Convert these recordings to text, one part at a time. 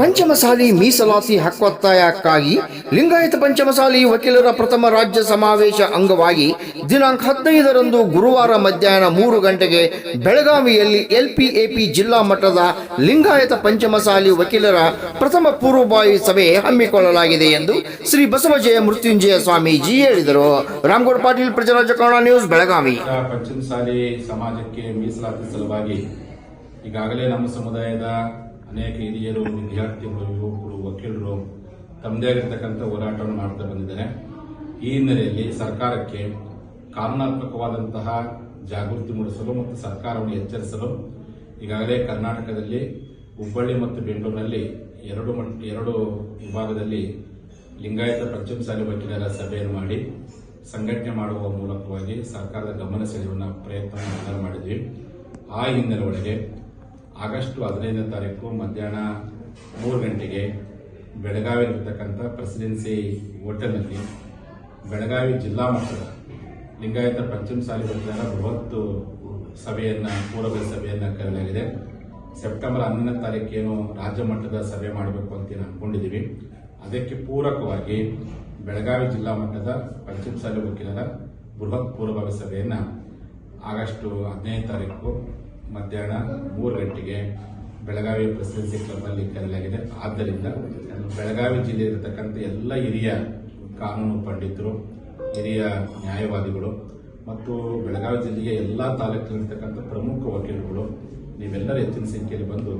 ಪಂಚಮಸಾಲಿ ಮೀಸಲಾತಿ ಹಕ್ಕೊತ್ತಾಯಕ್ಕಾಗಿ ಲಿಂಗಾಯತ ಪಂಚಮಸಾಲಿ ವಕೀಲರ ಪ್ರಥಮ ರಾಜ್ಯ ಸಮಾವೇಶ ಅಂಗವಾಗಿ ದಿನಾಂಕ ಹದಿನೈದರಂದು ಗುರುವಾರ ಮಧ್ಯಾಹ್ನ ಮೂರು ಗಂಟೆಗೆ ಬೆಳಗಾವಿಯಲ್ಲಿ ಎಲ್ಪಿಎಪಿ ಜಿಲ್ಲಾ ಮಟ್ಟದ ಲಿಂಗಾಯತ ಪಂಚಮಸಾಲಿ ವಕೀಲರ ಪ್ರಥಮ ಪೂರ್ವಭಾವಿ ಸಭೆ ಹಮ್ಮಿಕೊಳ್ಳಲಾಗಿದೆ ಎಂದು ಶ್ರೀ ಬಸವಜಯ ಮೃತ್ಯುಂಜಯ ಸ್ವಾಮೀಜಿ ಹೇಳಿದರು. ರಾಮಗೌಡ ಪಾಟೀಲ್ ಪ್ರಜರಾಜ ನ್ಯೂಸ್, ಬೆಳಗಾವಿ. ಪಂಚಮಸಾಲಿ ಸಮಾಜಕ್ಕೆ ಮೀಸಲಾತಿ ಸಲುವಾಗಿ ಈಗಾಗಲೇ ನಮ್ಮ ಸಮುದಾಯದ ಅನೇಕ ಹಿರಿಯರು ವಿದ್ಯಾರ್ಥಿಗಳು ಯುವಕರು ವಕೀಲರು. ತಮ್ಮದೇ ಆಗಿರ್ತಕ್ಕಂಥ ಹೋರಾಟವನ್ನು ಮಾಡ್ತಾ ಬಂದಿದ್ದಾರೆ. ಈ ಹಿನ್ನೆಲೆಯಲ್ಲಿ ಸರ್ಕಾರಕ್ಕೆ ಕಾನೂನಾತ್ಮಕವಾದಂತಹ ಜಾಗೃತಿ ಮೂಡಿಸಲು ಮತ್ತು ಸರ್ಕಾರವನ್ನು ಎಚ್ಚರಿಸಲು ಈಗಾಗಲೇ ಕರ್ನಾಟಕದಲ್ಲಿ ಹುಬ್ಬಳ್ಳಿ ಮತ್ತು ಬೆಂಗಳೂರಿನಲ್ಲಿ ಎರಡು ಎರಡು ವಿಭಾಗದಲ್ಲಿ ಲಿಂಗಾಯತ ಪಂಚಮಸಾಲಿ ವಕೀಲರ ಸಭೆಯನ್ನು ಮಾಡಿ ಸಂಘಟನೆ ಮಾಡುವ ಮೂಲಕವಾಗಿ ಸರ್ಕಾರದ ಗಮನ ಸೆಳೆಯುವ ಪ್ರಯತ್ನ ಮಾಡಿದ್ವಿ. ಆ ಹಿನ್ನೆಲೆ ಒಳಗೆ ಆಗಸ್ಟ್ ಹದಿನೈದನೇ ತಾರೀಕು ಮಧ್ಯಾಹ್ನ ಮೂರು ಗಂಟೆಗೆ ಬೆಳಗಾವಿಯಲ್ಲಿರ್ತಕ್ಕಂಥ ಪ್ರೆಸಿಡೆನ್ಸಿ ಹೋಟೆಲ್ನಲ್ಲಿ ಬೆಳಗಾವಿ ಜಿಲ್ಲಾ ಮಟ್ಟದ ಲಿಂಗಾಯತ ಪಂಚಮಸಾಲಿ ವಕೀಲರ ಬೃಹತ್ ಸಭೆಯನ್ನು ಪೂರ್ವ ಸಭೆಯನ್ನು ಕರೆಯಲಾಗಿದೆ. ಸೆಪ್ಟೆಂಬರ್ ಹನ್ನೊಂದನೇ ತಾರೀಕೇನು ರಾಜ್ಯ ಮಟ್ಟದ ಸಭೆ ಮಾಡಬೇಕು ಅಂತ ಅಂದ್ಕೊಂಡಿದ್ದೀವಿ ಅದಕ್ಕೆ ಪೂರಕವಾಗಿ ಬೆಳಗಾವಿ ಜಿಲ್ಲಾ ಮಟ್ಟದ ಪಂಚಮಸಾಲಿ ವಕೀಲರ ಬೃಹತ್ ಪೂರ್ವಭಾವಿ ಸಭೆಯನ್ನು ಆಗಸ್ಟ್ ಹದಿನೈದು ತಾರೀಕು ಮಧ್ಯಾಹ್ನ ಮೂರು ಗಂಟೆಗೆ ಬೆಳಗಾವಿ ಪ್ರೆಸಿಡೆನ್ಸಿ ಕ್ಲಬ್ನಲ್ಲಿ ಕರೆಯಲಾಗಿದೆ ಆದ್ದರಿಂದ ಬೆಳಗಾವಿ ಜಿಲ್ಲೆಯಲ್ಲಿರತಕ್ಕಂಥ ಎಲ್ಲ ಹಿರಿಯ ಕಾನೂನು ಪಂಡಿತರು, ಹಿರಿಯ ನ್ಯಾಯವಾದಿಗಳು ಮತ್ತು ಬೆಳಗಾವಿ ಜಿಲ್ಲೆಯ ಎಲ್ಲ ತಾಲೂಕಿನಲ್ಲಿರ್ತಕ್ಕಂಥ ಪ್ರಮುಖ ವಕೀಲರುಗಳು ನೀವೆಲ್ಲರೂ ಹೆಚ್ಚಿನ ಸಂಖ್ಯೆಯಲ್ಲಿ ಬಂದು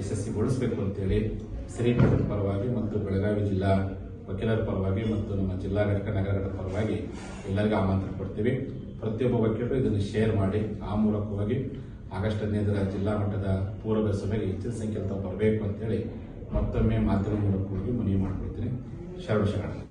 ಯಶಸ್ವಿಗೊಳಿಸಬೇಕು ಅಂತೇಳಿ ಶ್ರೀಮಠದ ಪರವಾಗಿ ಮತ್ತು ಬೆಳಗಾವಿ ಜಿಲ್ಲಾ ವಕೀಲರ ಪರವಾಗಿ ಮತ್ತು ನಮ್ಮ ಜಿಲ್ಲಾ ಘಟಕ ನಗರಗಳ ಪರವಾಗಿ ಎಲ್ಲರಿಗೂ ಆಮಂತ್ರಣ ಕೊಡ್ತೀವಿ. ಪ್ರತಿಯೊಬ್ಬ ವಕೀಲರು ಇದನ್ನು ಶೇರ್ ಮಾಡಿ ಆ ಮೂಲಕವಾಗಿ ಆಗಸ್ಟ್ ಹದಿನೈದರ ಜಿಲ್ಲಾ ಮಟ್ಟದ ಪೂರ್ವ ಸಭೆಗೆ ಹೆಚ್ಚಿನ ಸಂಖ್ಯೆಯಲ್ಲಿ ಬರಬೇಕು ಅಂತೇಳಿ ಮತ್ತೊಮ್ಮೆ ಮಾಧ್ಯಮ ಮೂಲಕವಾಗಿ ಮನವಿ ಮಾಡಿಕೊಳ್ತೀನಿ. ಶರಣ ಶರಣ